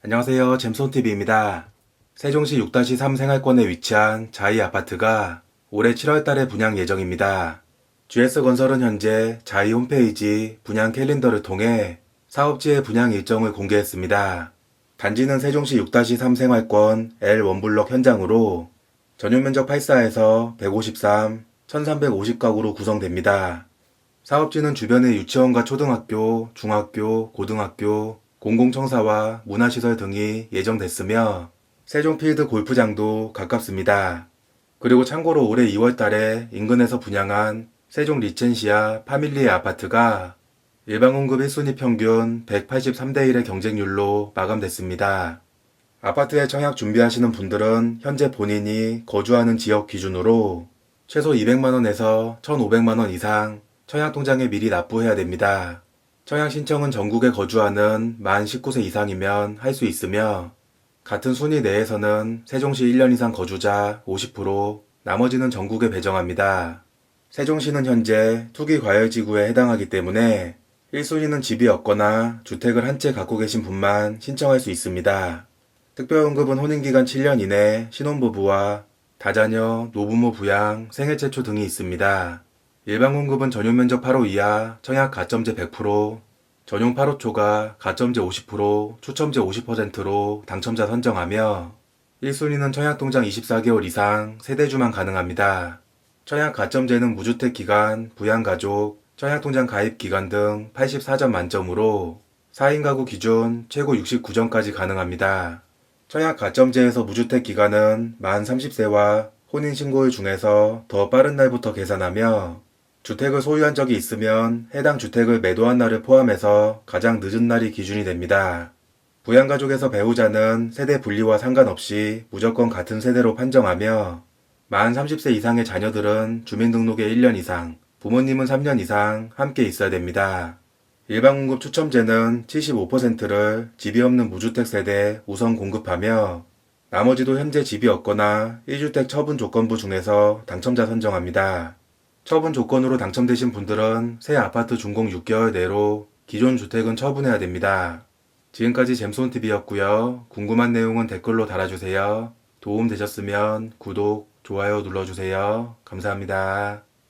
안녕하세요. 잼손TV입니다. 세종시 6-3 생활권에 위치한 자이 아파트가 올해 7월 달에 분양 예정입니다. GS건설은 현재 자이 홈페이지 분양 캘린더를 통해 사업지의 분양 일정을 공개했습니다. 단지는 세종시 6-3 생활권 L1블럭 현장으로 전용 면적 84에서 153, 1350가구로 구성됩니다. 사업지는 주변에 유치원과 초등학교, 중학교, 고등학교, 공공청사와 문화시설 등이 예정됐으며 세종필드 골프장도 가깝습니다. 그리고 참고로 올해 2월 달에 인근에서 분양한 세종 리첸시아 파밀리 아파트가 일반 공급 1순위 평균 183대 1의 경쟁률로 마감됐습니다. 아파트에 청약 준비하시는 분들은 현재 본인이 거주하는 지역 기준으로 최소 200만원에서 1,500만원 이상 청약 통장에 미리 납부해야 됩니다. 청약 신청은 전국에 거주하는 만 19세 이상이면 할 수 있으며 같은 순위 내에서는 세종시 1년 이상 거주자 50%, 나머지는 전국에 배정합니다. 세종시는 현재 투기 과열지구에 해당하기 때문에 1순위는 집이 없거나 주택을 한 채 갖고 계신 분만 신청할 수 있습니다. 특별연금은 혼인기간 7년 이내 신혼부부와 다자녀, 노부모 부양, 생애 최초 등이 있습니다. 일반 공급은 전용 면적 8호 이하, 청약 가점제 100%, 전용 8호 초과, 가점제 50%, 추첨제 50%로 당첨자 선정하며 1순위는 청약통장 24개월 이상 세대주만 가능합니다. 청약 가점제는 무주택 기간, 부양가족, 청약통장 가입 기간 등 84점 만점으로 4인 가구 기준 최고 69점까지 가능합니다. 청약 가점제에서 무주택 기간은 만 30세와 혼인신고일 중에서 더 빠른 날부터 계산하며 주택을 소유한 적이 있으면 해당 주택을 매도한 날을 포함해서 가장 늦은 날이 기준이 됩니다. 부양가족에서 배우자는 세대 분리와 상관없이 무조건 같은 세대로 판정하며 만 30세 이상의 자녀들은 주민등록에 1년 이상, 부모님은 3년 이상 함께 있어야 됩니다. 일반 공급 추첨제는 75%를 집이 없는 무주택 세대 우선 공급하며 나머지도 현재 집이 없거나 1주택 처분 조건부 중에서 당첨자 선정합니다. 처분 조건으로 당첨되신 분들은 새 아파트 준공 6개월 내로 기존 주택은 처분해야 됩니다. 지금까지 잼손TV였고요. 궁금한 내용은 댓글로 달아주세요. 도움 되셨으면 구독, 좋아요 눌러주세요. 감사합니다.